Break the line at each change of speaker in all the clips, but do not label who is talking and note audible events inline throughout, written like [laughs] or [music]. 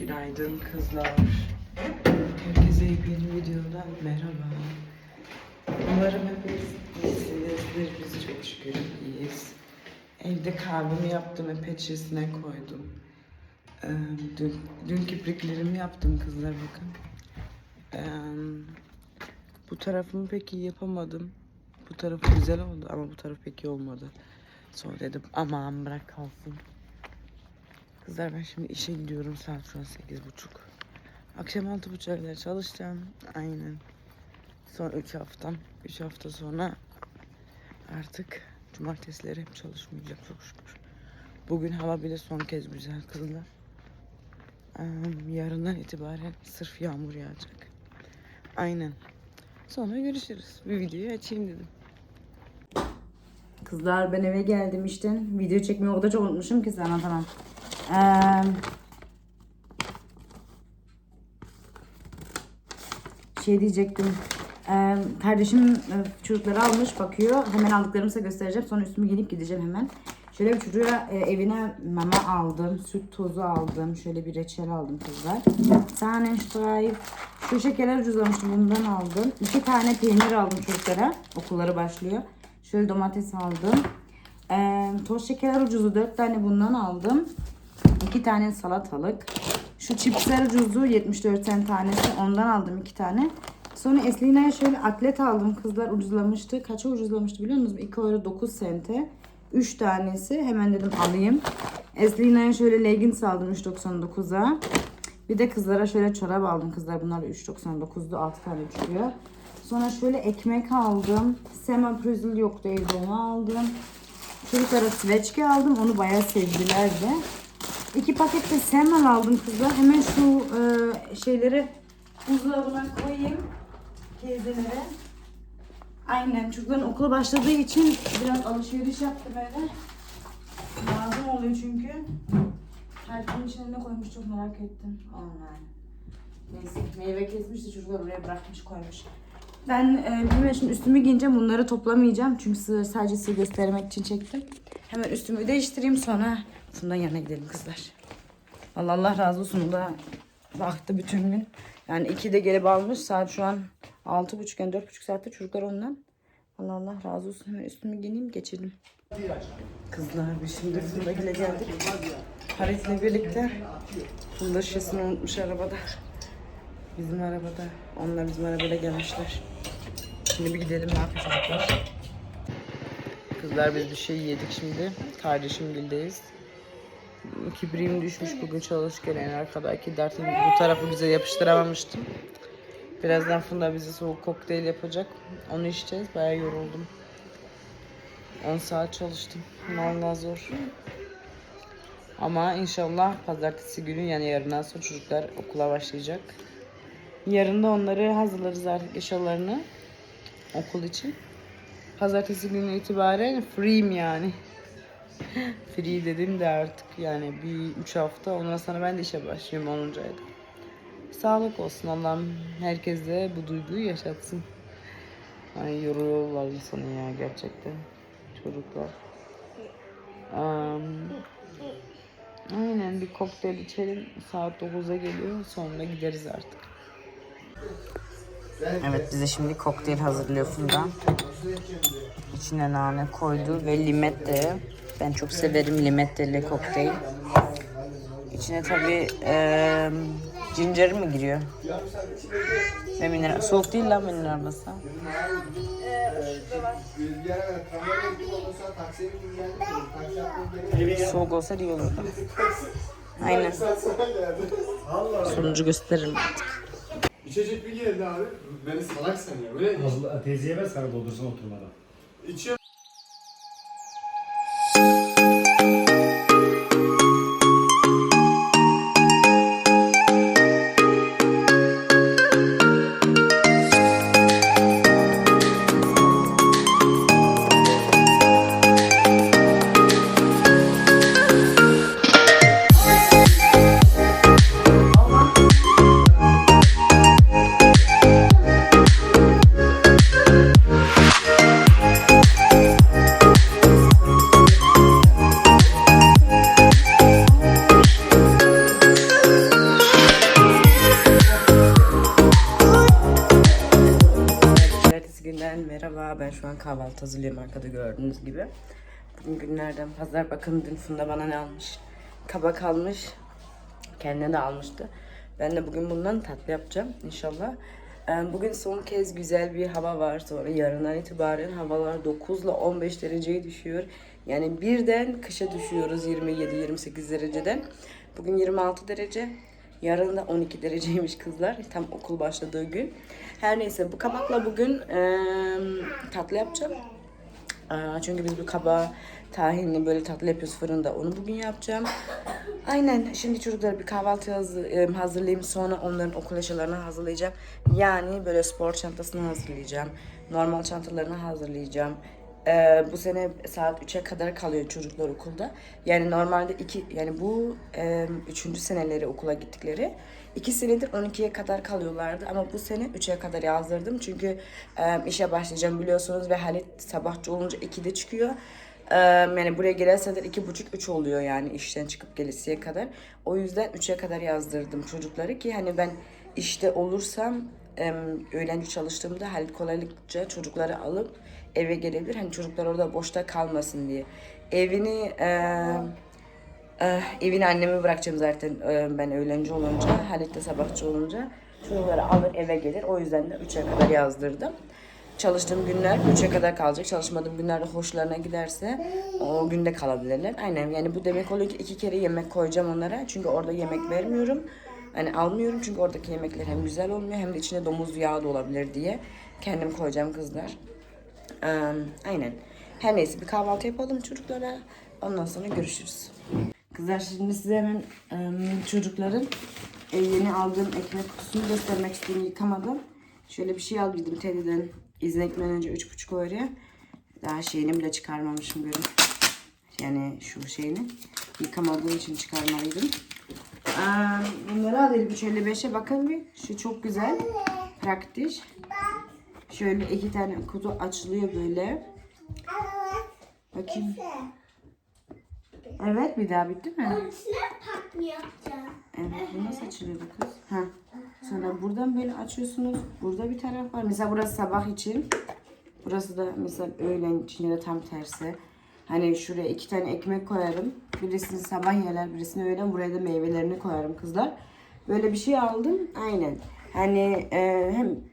Günaydın kızlar. Herkese yeni videodan merhaba. Umarım hepiniz iyisinizdir. Biz çok şükür iyiyiz. Evde kahvemi yaptım ve pet şişesine koydum. Ee, dün, dün kipriklerimi yaptım kızlar bakın. Ee, bu tarafımı pek iyi yapamadım. Bu tarafı güzel oldu ama bu taraf pek iyi olmadı. Sonra dedim aman bırak kalsın. Kızlar ben şimdi işe gidiyorum saat şu an sekiz buçuk. Akşam altı buçuğa çalışacağım. Aynen. Son üç haftam. Üç hafta sonra artık cumartesileri hep çalışmayacağım çok şükür. Bugün hava bile son kez güzel kızlar. Yarından itibaren sırf yağmur yağacak. Aynen. Sonra görüşürüz. Bir videoyu açayım dedim.
Kızlar ben eve geldim işten. Video çekmeyi o kadar çok unutmuşum ki sana tamam. Ee, şey diyecektim. Ee, kardeşim e, çocukları almış bakıyor. Hemen aldıklarımı göstereceğim. Sonra üstümü giyinip gideceğim hemen. Şöyle bir çocuğa e, evine mama aldım. Süt tozu aldım. Şöyle bir reçel aldım kızlar. Sahnenstein. Şu şekerler ucuzlamıştım. Bundan aldım. İki tane peynir aldım çocuklara. Okulları başlıyor. Şöyle domates aldım. Ee, toz şekerler ucuzu. Dört tane bundan aldım. İki tane salatalık. Şu çipsler ucuzdu 74 cent tanesi. Ondan aldım iki tane. Sonra Eslina'ya şöyle atlet aldım. Kızlar ucuzlamıştı. Kaça ucuzlamıştı biliyor musunuz? 2 euro 9 sente. 3 tanesi. Hemen dedim alayım. Eslina'ya şöyle leggings aldım 3.99'a. Bir de kızlara şöyle çorap aldım. Kızlar bunlar da 3.99'du. 6 tane çıkıyor. Sonra şöyle ekmek aldım. Sema Prüzül yoktu evde onu aldım. Çocuklara sveçke aldım. Onu bayağı sevdiler de. İki paket de semmel aldım kızlar. Hemen şu e, şeyleri buzdolabına koyayım. Teyzelere. Aynen çocukların okula başladığı için biraz alışveriş yaptım eve. Lazım oluyor çünkü. Gün içine ne koymuş çok merak ettim. Aman. Neyse meyve kesmiş de çocuklar oraya bırakmış koymuş. Ben e, hemen şimdi üstümü giyineceğim. Bunları toplamayacağım. Çünkü size, sadece size göstermek için çektim. Hemen üstümü değiştireyim sonra Funda'nın yanına gidelim kızlar. Allah Allah razı olsun. O da baktı bütün gün. Yani iki de gelip almış. Saat şu an altı buçuk yani dört buçuk saatte çocuklar ondan. Allah Allah razı olsun. Hemen üstümü giyineyim geçelim.
Kızlar biz şimdi Funda ile geldik. Harit'le birlikte Funda şişesini unutmuş arabada. Bizim arabada. Onlar bizim arabada gelmişler. Şimdi bir gidelim ne yapacaklar. Kızlar biz bir şey yedik şimdi. Kardeşim gildeyiz. Kibriğim düşmüş bugün çalışırken en arkadaki dertim bu tarafı bize yapıştıramamıştım. Birazdan Funda bize soğuk kokteyl yapacak. Onu içeceğiz. Bayağı yoruldum. 10 saat çalıştım. Vallahi zor. Ama inşallah pazartesi günü yani yarından sonra çocuklar okula başlayacak. Yarın da onları hazırlarız artık eşyalarını okul için. Pazartesi günü itibaren free'im yani. [laughs] Free dedim de artık yani bir üç hafta ondan sonra ben de işe başlıyorum 10. ayda. Sağlık olsun Allah'ım herkese bu duyguyu yaşatsın. Ay yoruyorlar insanı ya gerçekten çocuklar. Am, aynen bir kokteyl içelim. Saat 9'a geliyor. Sonra gideriz artık. Evet bize şimdi kokteyl hazırlıyor Funda. İçine nane koydu ve limet de. Ben çok severim limetteli kokteyl. İçine tabi eee ginger mi giriyor? Ve mineral. Soğuk değil lan mineral masa. Soğuk olsa iyi olurdu. Aynen. Sonucu gösteririm artık.
İçecek bir geldi abi. Beni salak sanıyor. Böyle
Abla teyzeye ver sana doldursun oturmadan.
içiyor.
Kahvaltı hazırlıyorum arkada gördüğünüz gibi. Bugün günlerden pazar. Bakın dün Funda bana ne almış. Kabak almış. Kendine de almıştı. Ben de bugün bundan tatlı yapacağım inşallah. Ee, Bugün son kez güzel bir hava var. Sonra yarından itibaren havalar 9 ile 15 dereceye düşüyor. Yani birden kışa düşüyoruz 27-28 dereceden. Bugün 26 derece. Yarın da 12 dereceymiş kızlar. Tam okul başladığı gün. Her neyse bu kabakla bugün eee, tatlı yapacağım. Aa, çünkü biz bu kaba tahinli böyle tatlı yapıyoruz fırında. Onu bugün yapacağım. Aynen. Şimdi çocuklara bir kahvaltı hazır, e, hazırlayayım. Sonra onların okul eşyalarını hazırlayacağım. Yani böyle spor çantasını hazırlayacağım. Normal çantalarını hazırlayacağım. Ee, bu sene saat 3'e kadar kalıyor çocuklar okulda. Yani normalde iki yani bu e, üçüncü seneleri okula gittikleri. iki senedir 12'ye kadar kalıyorlardı ama bu sene 3'e kadar yazdırdım. Çünkü e, işe başlayacağım biliyorsunuz ve Halit sabahçı olunca 2'de çıkıyor. Ee, yani buraya gelirse de iki buçuk üç oluyor yani işten çıkıp gelesiye kadar. O yüzden üçe kadar yazdırdım çocukları ki hani ben işte olursam em, öğlenci çalıştığımda Halit kolaylıkça çocukları alıp eve gelebilir. Hani çocuklar orada boşta kalmasın diye. Evini em, eh, evini anneme bırakacağım zaten eh, ben öğlenci olunca. Halit de sabahçı olunca. Çocukları alır eve gelir. O yüzden de 3'e kadar yazdırdım. Çalıştığım günler 3'e kadar kalacak. Çalışmadığım günlerde hoşlarına giderse o günde kalabilirler. Aynen yani bu demek oluyor ki iki kere yemek koyacağım onlara. Çünkü orada yemek vermiyorum. Hani almıyorum çünkü oradaki yemekler hem güzel olmuyor hem de içinde domuz yağı da olabilir diye. Kendim koyacağım kızlar. Aynen. Her neyse bir kahvaltı yapalım çocuklara. Ondan sonra görüşürüz. Kızlar şimdi size hemen em, çocukların e, yeni aldığım ekmek kutusunu göstermek istiyorum yıkamadım. Şöyle bir şey aldıydım Teddy'den. İzin ekmeğin önce 3,5 euroya. Daha şeyini bile çıkarmamışım görün. Yani şu şeyini. Yıkamadığım için çıkarmalıydım. Aa, bunları alayım 3.55'e bakın bir. Şu çok güzel. Praktik. Şöyle iki tane kutu açılıyor böyle. Bakayım. Evet bir daha bitti mi?
İçine.
Evet bu nasıl açılıyordu kız? Ha. Sonra buradan böyle açıyorsunuz. Burada bir taraf var. Mesela burası sabah için. Burası da mesela öğlen için ya da tam tersi. Hani şuraya iki tane ekmek koyarım. Birisini sabah yerler, birisini öğlen. Buraya da meyvelerini koyarım kızlar. Böyle bir şey aldım. Aynen. Hani e, hem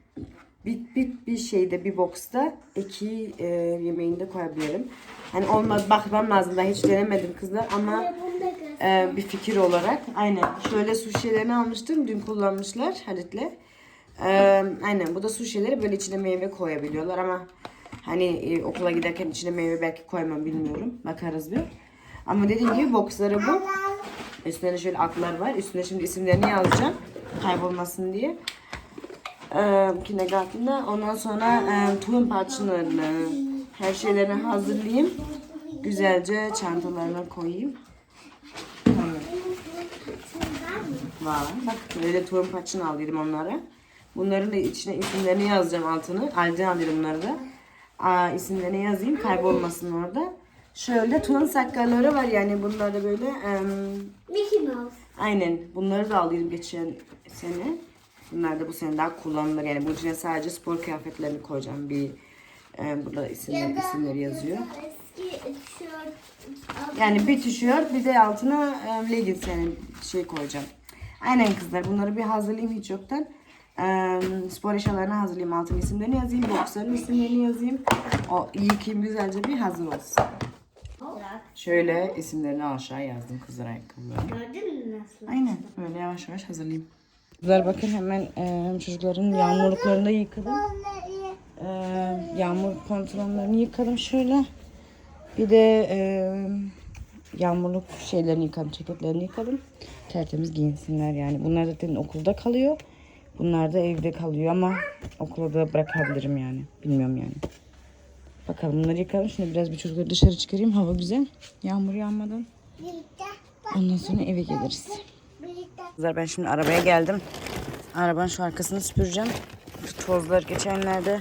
bir, bir, bir şeyde bir boxta iki e, yemeğini de koyabilirim. Hani olmaz bakmam lazım. Ben hiç denemedim kızlar ama
da
ee, bir fikir olarak. Aynen. Şöyle su şişelerini almıştım. Dün kullanmışlar Halit'le. Ee, aynen. Bu da su şişeleri böyle içine meyve koyabiliyorlar ama hani e, okula giderken içine meyve belki koymam bilmiyorum. Bakarız bir. Ama dediğim gibi boxları bu. Üstünde de şöyle aklar var. Üstüne şimdi isimlerini yazacağım. Kaybolmasın diye. Ee, kindergarten'da. Ondan sonra e, tulum parçalarını, her şeylerini hazırlayayım. Güzelce çantalarına koyayım. Tamam. Var. Bak böyle tohum paçını aldıydım onlara. Bunların da içine isimlerini yazacağım altını. Alden alıyorum bunları da. Aa, isimlerini yazayım kaybolmasın orada. Şöyle tulum sakalları var yani bunlar da böyle em,
Mickey Mouse.
aynen bunları da aldıydım geçen sene. Bunlar da bu sene daha kullanılır yani bunun içine sadece spor kıyafetlerini koyacağım bir e, burada isimler, isimleri yazıyor. Yani bir tişört bir de altına e, leggings yani şey koyacağım. Aynen kızlar bunları bir hazırlayayım hiç yoktan. E, spor eşyalarını hazırlayayım. Altın isimlerini yazayım. Boxların isimlerini yazayım. O yıkayayım güzelce bir hazır olsun. Şöyle isimlerini aşağı yazdım kızlar ayakkabılarını.
Gördün mü nasıl?
Aynen böyle yavaş yavaş hazırlayayım. Kızlar bakın hemen e, çocukların yağmurluklarını da yıkadım. E, yağmur pantolonlarını yıkadım şöyle. Bir de e, yağmurluk şeylerini yıkadım, ceketlerini yıkadım. Tertemiz giyinsinler yani. Bunlar zaten okulda kalıyor. Bunlar da evde kalıyor ama okula da bırakabilirim yani. Bilmiyorum yani. Bakalım bunları yıkalım. Şimdi biraz bir çocukları dışarı çıkarayım. Hava güzel. Yağmur yağmadan. Ondan sonra eve geliriz. Kızlar ben şimdi arabaya geldim. Arabanın şu arkasını süpüreceğim. Şu tozlar geçenlerde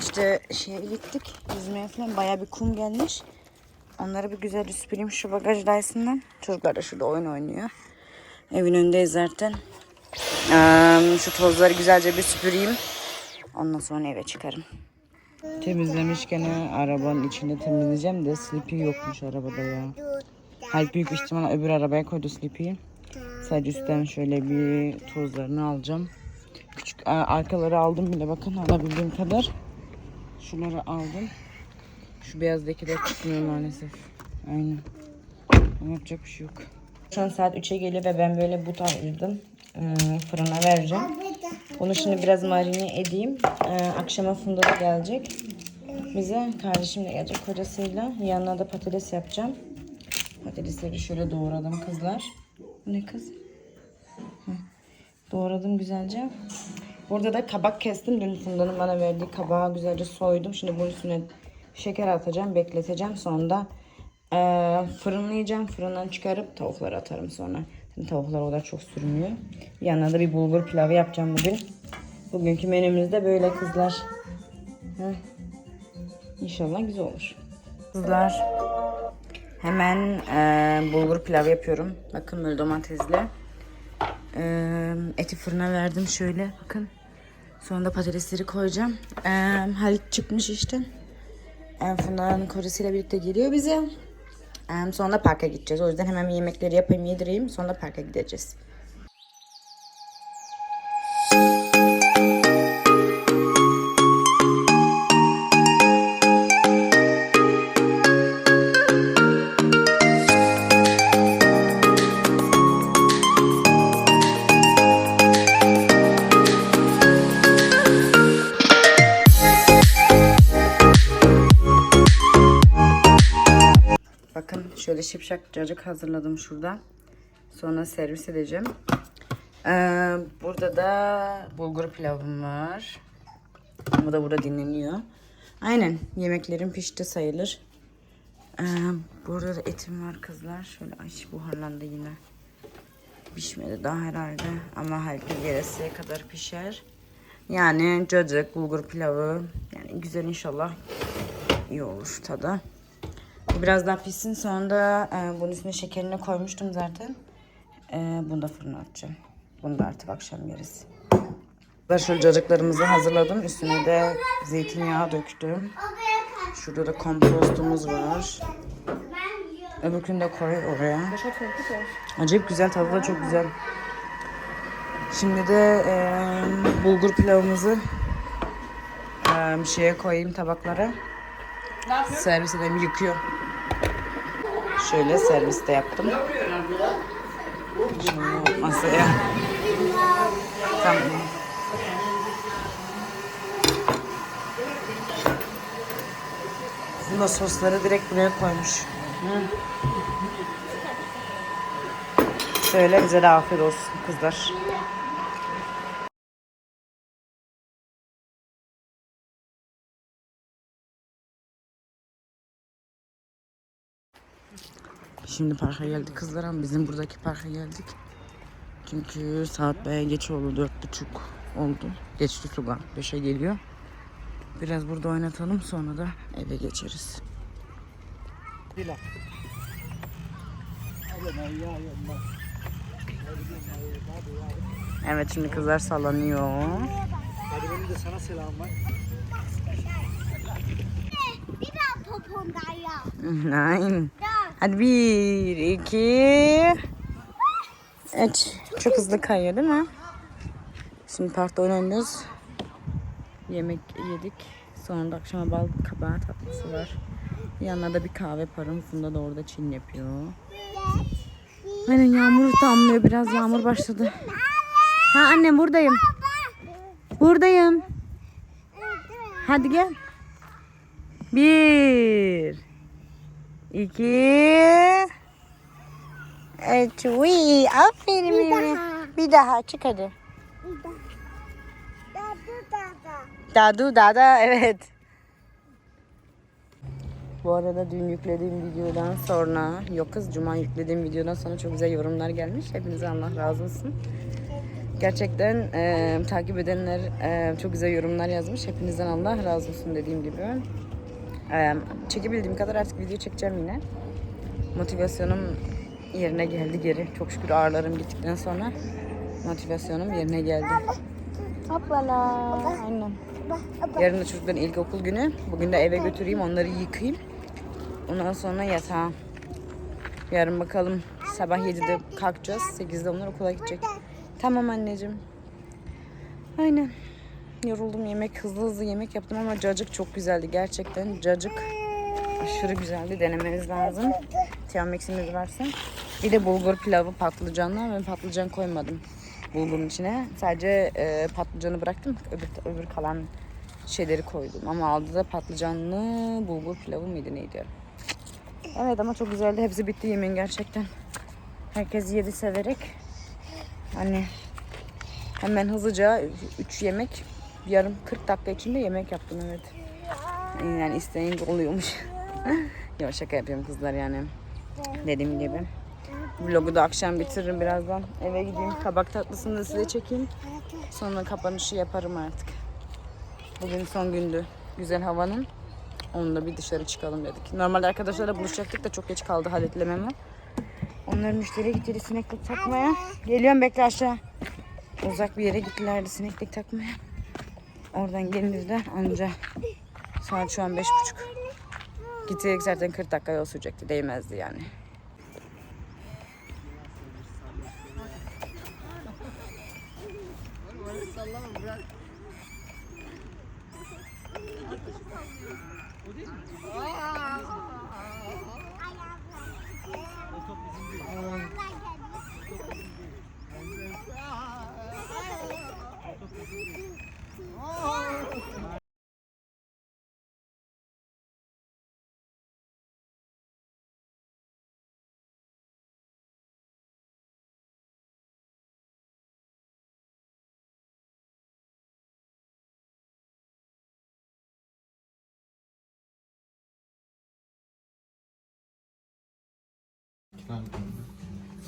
işte şeye gittik. Yüzmeye falan bayağı bir kum gelmiş. Onları bir güzel süpüreyim şu bagajdayısından. Çocuklar da şurada oyun oynuyor. Evin önündeyiz zaten. Şu tozları güzelce bir süpüreyim. Ondan sonra eve çıkarım. Temizlemişken arabanın içinde temizleyeceğim de Sleepy yokmuş arabada ya. Hayır büyük ihtimal öbür arabaya koydu Sleepy'yi. Sadece üstten şöyle bir tozlarını alacağım. Küçük arkaları aldım bile bakın alabildiğim kadar. Şunları aldım. Şu beyazdakiler çıkmıyor maalesef. Aynen. Ama yapacak bir şey yok. Şu an saat 3'e geliyor ve ben böyle but aldım. Ee, fırına vereceğim. Bunu şimdi biraz marine edeyim. Ee, akşama Funda da gelecek. Bize kardeşim de gelecek kocasıyla. Yanına da patates yapacağım. Patatesleri şöyle doğradım kızlar. Ne kız? Doğradım güzelce. Burada da kabak kestim. Dün Funda'nın bana verdiği kabağı güzelce soydum. Şimdi bunun üstüne şeker atacağım, bekleteceğim. Sonra da eee, fırınlayacağım. Fırından çıkarıp tavukları atarım sonra. Şimdi tavuklar o kadar çok sürmüyor. Yanına da bir bulgur pilavı yapacağım bugün. Bugünkü menümüz de böyle kızlar. Heh. İnşallah güzel olur. Kızlar hemen eee, bulgur pilavı yapıyorum. Bakın böyle domatesli. Eee, eti fırına verdim şöyle bakın. Sonra da patatesleri koyacağım. Eee Halit çıkmış işte. Eee Funda'nın kocasıyla birlikte geliyor bize. Eee, sonra parka gideceğiz. O yüzden hemen yemekleri yapayım yedireyim. Sonra parka gideceğiz. Bakın şöyle şipşak cacık hazırladım şurada. Sonra servis edeceğim. Ee, burada da bulgur pilavım var. Bu da burada dinleniyor. Aynen yemeklerim pişti sayılır. Ee, burada da etim var kızlar. Şöyle ay buharlandı yine. Pişmedi daha herhalde. Ama herkes gelesiye kadar pişer. Yani cacık, bulgur pilavı. Yani güzel inşallah iyi olur tadı. Bu Biraz daha pişsin sonra da e, bunun üstüne şekerini koymuştum zaten. E, bunu da fırına atacağım. Bunu da artık akşam yeriz. Şöyle cacıklarımızı hazırladım. Üstüne de zeytinyağı döktüm. Şurada da kompostumuz var. Öbürkünü de koy oraya. Acayip güzel tadı da çok güzel. Şimdi de e, bulgur pilavımızı e, şeye koyayım tabaklara. Servis edeyim yıkıyor. Şöyle serviste yaptım. Şunu masaya. Tamam. Bunda sosları direkt buraya koymuş. Şöyle bize de afiyet olsun kızlar. Şimdi parka geldik kızlar ama bizim buradaki parka geldik. Çünkü saat baya geç oldu. Dört buçuk oldu. Geçti sudan. Beşe geliyor. Biraz burada oynatalım sonra da eve geçeriz. Evet şimdi kızlar sallanıyor.
Hadi benim de sana selam var.
Bir daha popondayla. [laughs]
Nein. Hadi bir, iki, üç. Çok hızlı kayıyor değil mi? Şimdi parkta oynanıyoruz. Yemek yedik. Sonra da akşama bal kabağı tatlısı var. Yanına da bir kahve yaparım. Funda da orada çin yapıyor. Aynen yağmur damlıyor. Biraz yağmur başladı. Ha annem buradayım. Buradayım. Hadi gel. Bir. İki. Üç. Uy, aferin
Bir
benim.
daha.
Bir daha çık hadi.
Bir daha. Dadı dadı.
Dadu dada evet. Bu arada dün yüklediğim videodan sonra, yok kız cuma yüklediğim videodan sonra çok güzel yorumlar gelmiş. Hepinize Allah razı olsun. Gerçekten e, takip edenler e, çok güzel yorumlar yazmış. Hepinizden Allah razı olsun dediğim gibi. E, çekebildiğim kadar artık video çekeceğim yine. Motivasyonum yerine geldi geri. Çok şükür ağrılarım gittikten sonra motivasyonum yerine geldi.
Hoppala.
Aynen. Yarın da çocukların ilkokul günü. Bugün de eve götüreyim, onları yıkayayım. Ondan sonra yatağa. Yarın bakalım sabah 7'de kalkacağız. 8'de onlar okula gidecek. Tamam anneciğim. Aynen. Yoruldum yemek hızlı hızlı yemek yaptım ama cacık çok güzeldi gerçekten. Cacık aşırı güzeldi. Denemeniz lazım. Tiyameksimiz varsa. Bir de bulgur pilavı patlıcanla. Ben patlıcan koymadım bulgurun içine. Sadece e, patlıcanı bıraktım. Öbür, öbür kalan şeyleri koydum. Ama aldı da patlıcanlı bulgur pilavı mıydı neydi? Evet ama çok güzeldi. Hepsi bitti yemeğin gerçekten. Herkes yedi severek. Hani hemen hızlıca 3 yemek yarım 40 dakika içinde yemek yaptım evet. Yani isteyince oluyormuş. [laughs] Yok şaka yapıyorum kızlar yani. Dediğim gibi. Vlogu da akşam bitiririm birazdan. Eve gideyim. Kabak tatlısını da size çekeyim. Sonra kapanışı yaparım artık. Bugün son gündü. Güzel havanın. Onunla bir dışarı çıkalım dedik. Normalde arkadaşlarla buluşacaktık da çok geç kaldı halletlememe. Onlar müşteriye gitti sineklik takmaya. Geliyorum bekle aşağı. Uzak bir yere gittilerdi sineklik takmaya. Oradan gelince anca saat şu an beş buçuk. Gitseydik zaten 40 dakika yol sürecekti. Değmezdi yani.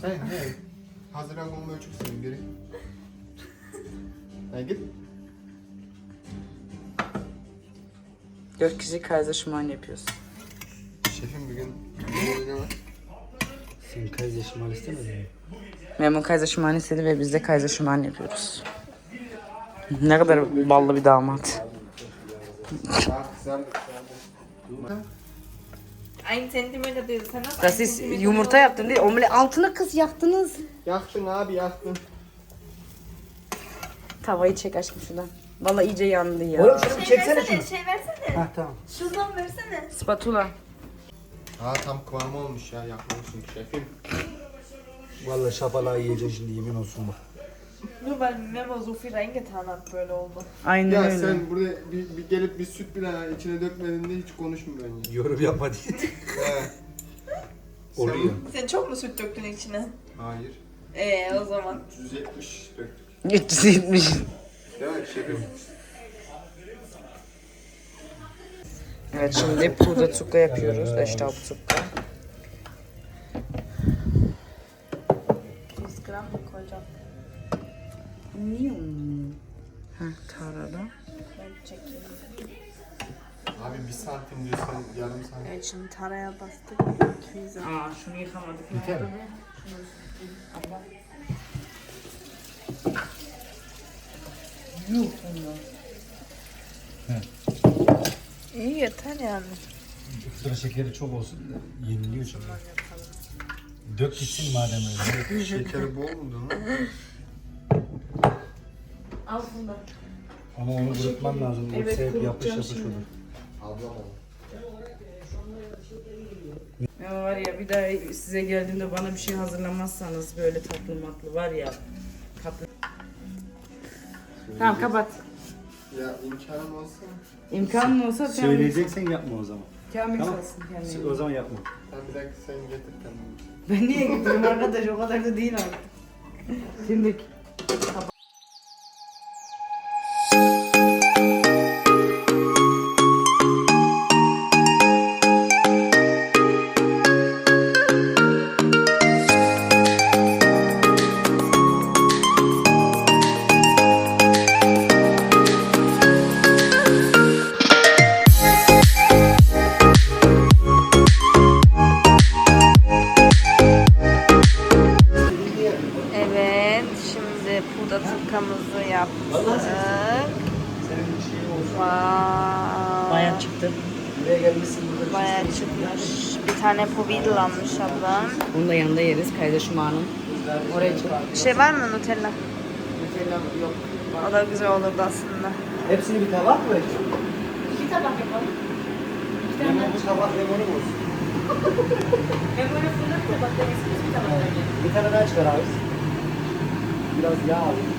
Sen ne? Haziran bomba çok senin biri. Hadi git.
Dört kişi Kaiserschmarrn yapıyoruz.
Şefim bugün ne var?
Sen kardeşim al istemedin mi?
Memnun Kaiserschmarrn istedi ve biz de Kaiserschmarrn yapıyoruz. Ne kadar ballı bir damat.
Daha kızar.
Ein Zentimeter değil. Sen nasıl
Das ist yumurta yaptın değil Omle altına kız yaktınız.
Yaktın abi yaktın.
Tavayı çek aşkım şuradan. Valla iyice yandı ya.
Oğlum şunu bir çeksene şunu.
Şey versene.
Ha tamam.
Şuradan versene.
Spatula.
Aa tam kıvamı olmuş ya yakmamışsın şefim.
Vallahi şapalığı yiyeceksin şimdi yemin olsun bak.
Nur weil Memo so viel reingetan hat böyle oldu.
Aynen
Ya
öyle.
sen buraya bir, bir gelip bir süt bile içine dökmedin de hiç konuşmuyorsun ya.
Yorum yapma diye. [laughs]
He.
Oluyor.
Sen çok mu süt döktün içine?
Hayır.
Ee o zaman.
370 döktük.
370.
Değil mi şefim?
Evet şimdi pudra tukka yapıyoruz. Eştahlı tukka.
100 gram mı koyacağım?
Niye Heh tarada.
Ben çekeyim.
Abi bir santim diyorsan yarım santim.
Evet şimdi taraya bastık. 200
Aa şunu yıkamadık.
Yeter mi?
Yuh bunlar.
İyi yeter yani.
Sıra şekeri çok olsun da yeniliyor şimdi. Dök gitsin madem öyle.
Şekeri bol lan? [laughs]
Al bunu da.
Ama onu kurutman lazım.
Evet,
Yoksa hep yapış yapış
şimdi.
olur.
Ablam ol.
Ya var ya bir daha size geldiğimde bana bir şey hazırlamazsanız böyle tatlı matlı var ya. Tatlı. Tamam kapat.
Ya imkanım olsa
İmkanın olsa sen
Söyleyeceksen yapma o zaman.
Kamil
Tamam.
olsun kendine.
O zaman yapma.
sen bir dakika sen getir kendini.
Ben niye gidiyorum arkadaş o kadar da değil artık. Şimdi
Tukkamızı yaptık.
senin bir şeyin olsun.
Wow.
Bayağı çıktı.
Burada.
Bayağı çıkmış. Bir tane povidal almış ablam.
Bunu da yanında yeriz. Kaydaşımağının. Oraya çık.
Bir şey var mı Nutella?
Nutella yok.
O da güzel olurdu aslında.
Hepsini bir tabak mı? Bir tabak yapalım. Limon bu tabak limonu mu olsun? [laughs] Bir tane daha çıkar abi. Biraz yağ alayım.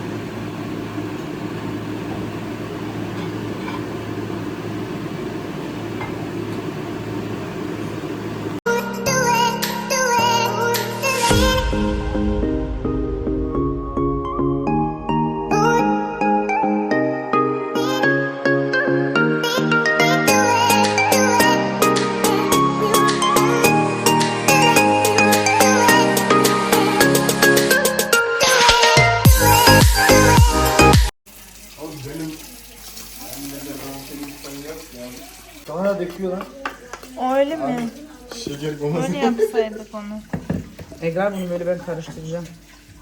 Egrar bunu böyle ben karıştıracağım.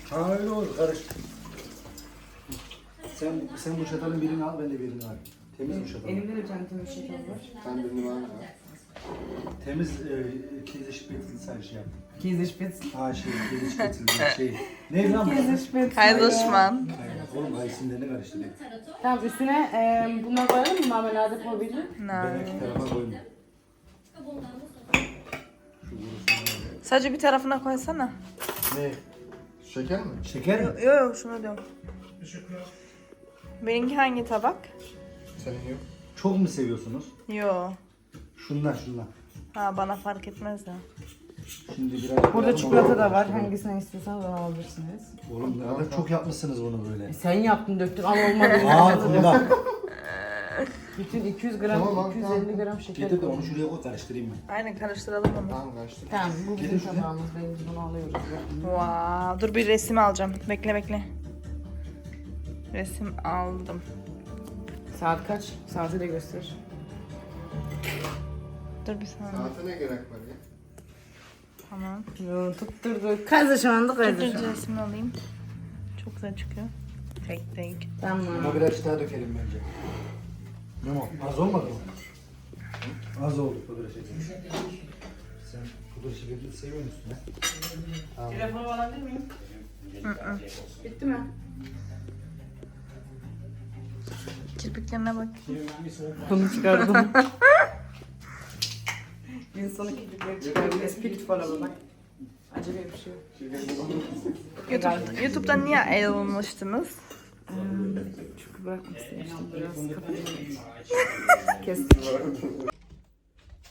Ha öyle olur karış. Sen sen bu çatalın birini al ben de birini al. Temiz bu çatal.
Elimde de bir tane temiz şeker var.
Ben birini ya.
Temiz e, şipetli sen şey yap.
Käsespitz.
Ha şey şipetli şey. [laughs] Neydi lan bu?
Käsespitz.
Kaydoşman.
Oğlum isimlerini karıştırayım.
Tamam üstüne e, bundan koyalım mı? Marmelade pobili.
Ben iki tarafa koyayım.
Sadece bir tarafına koysana.
Ne? Şeker mi?
Şeker mi?
Yok yok şunu diyorum. Benimki hangi tabak?
Senin yok.
Çok mu seviyorsunuz?
Yo.
Şunlar şunlar.
Ha bana fark etmez ya.
Şimdi biraz
Burada çikolata da var. Hangisini istiyorsanız onu alabilirsiniz.
Oğlum ne kadar çok yapmışsınız bunu böyle.
E, sen yaptın döktün ama olmadı.
Aa Funda.
Bütün 200 gram,
Tamam, tamam,
250 gram şeker
Getir de
koy.
onu şuraya koy karıştırayım ben.
Aynen karıştıralım onu.
Tamam kaçtı.
Tamam bu bizim
şuraya.
tabağımız. Biz bunu alıyoruz.
Wow. Dur bir resim alacağım. Bekle bekle. Resim aldım.
Saat kaç? Saati de göster.
Dur bir saniye.
Saate ne gerek var ya?
Tamam.
Yo, tutturdu. Kaydaşımandı
Dur
kaydaşımandı.
resmini alayım. Çok güzel çıkıyor. Tek tek.
Tamam.
Buna biraz daha dökelim bence. Memo az olmadı mı? Az oldu pudra şekeri. Sen pudra şekerini seviyor musun? He?
Telefonu alabilir miyim? Bitti mi?
Kirpiklerine bak.
Bunu çıkardım. [laughs] İnsanı kirpikleri çıkardım. Esprit falan bak. Acele bir şey yok.
YouTube, YouTube'dan niye ayrılmıştınız?
Çünkü bırakmak istemiştim biraz kapatayım. [laughs] Kestik.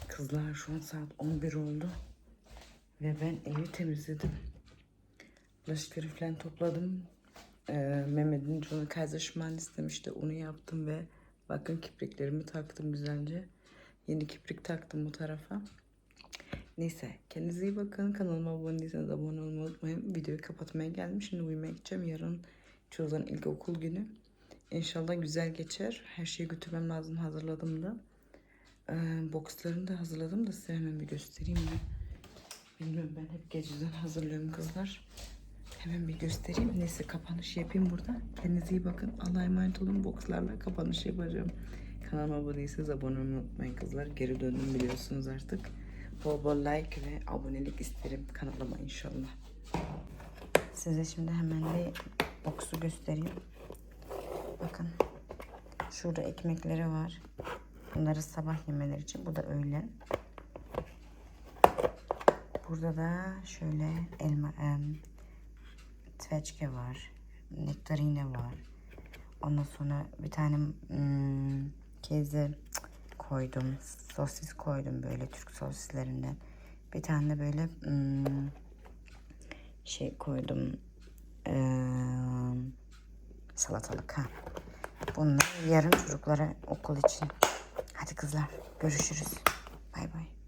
Kızlar şu an saat 11 oldu. Ve ben evi temizledim. Bulaşıkları falan topladım. Ee, Mehmet'in çoğunu kayzaşman istemişti. Onu yaptım ve bakın kipriklerimi taktım güzelce. Yeni kiprik taktım bu tarafa. Neyse kendinize iyi bakın. Kanalıma abone değilseniz abone olmayı unutmayın. Videoyu kapatmaya geldim. Şimdi uyumaya gideceğim. Yarın çocuğun ilk okul günü. İnşallah güzel geçer. Her şeyi götürmem lazım. Hazırladım da. Ee, bokslarını da hazırladım da size hemen bir göstereyim mi? Bilmiyorum ben hep geceden hazırlıyorum kızlar. Hemen bir göstereyim. Neyse kapanış yapayım burada. Kendinize iyi bakın. Allah'a emanet olun. Bokslarla kapanış yapacağım. Kanalıma abone değilseniz abone olmayı unutmayın kızlar. Geri döndüm biliyorsunuz artık. Bol bol like ve abonelik isterim kanalıma inşallah. Size şimdi hemen bir boksu göstereyim. Bakın. Şurada ekmekleri var. Bunları sabah yemeleri için. Bu da öğlen. Burada da şöyle elma, em, tveçke var. Nektarine var. Ondan sonra bir tane hmm, keze koydum. Sosis koydum böyle Türk sosislerinden. Bir tane de böyle hmm, şey koydum. Eee, salatalık ha. Bunlar yarın çocuklara okul için. Hadi kızlar görüşürüz. Bay bay.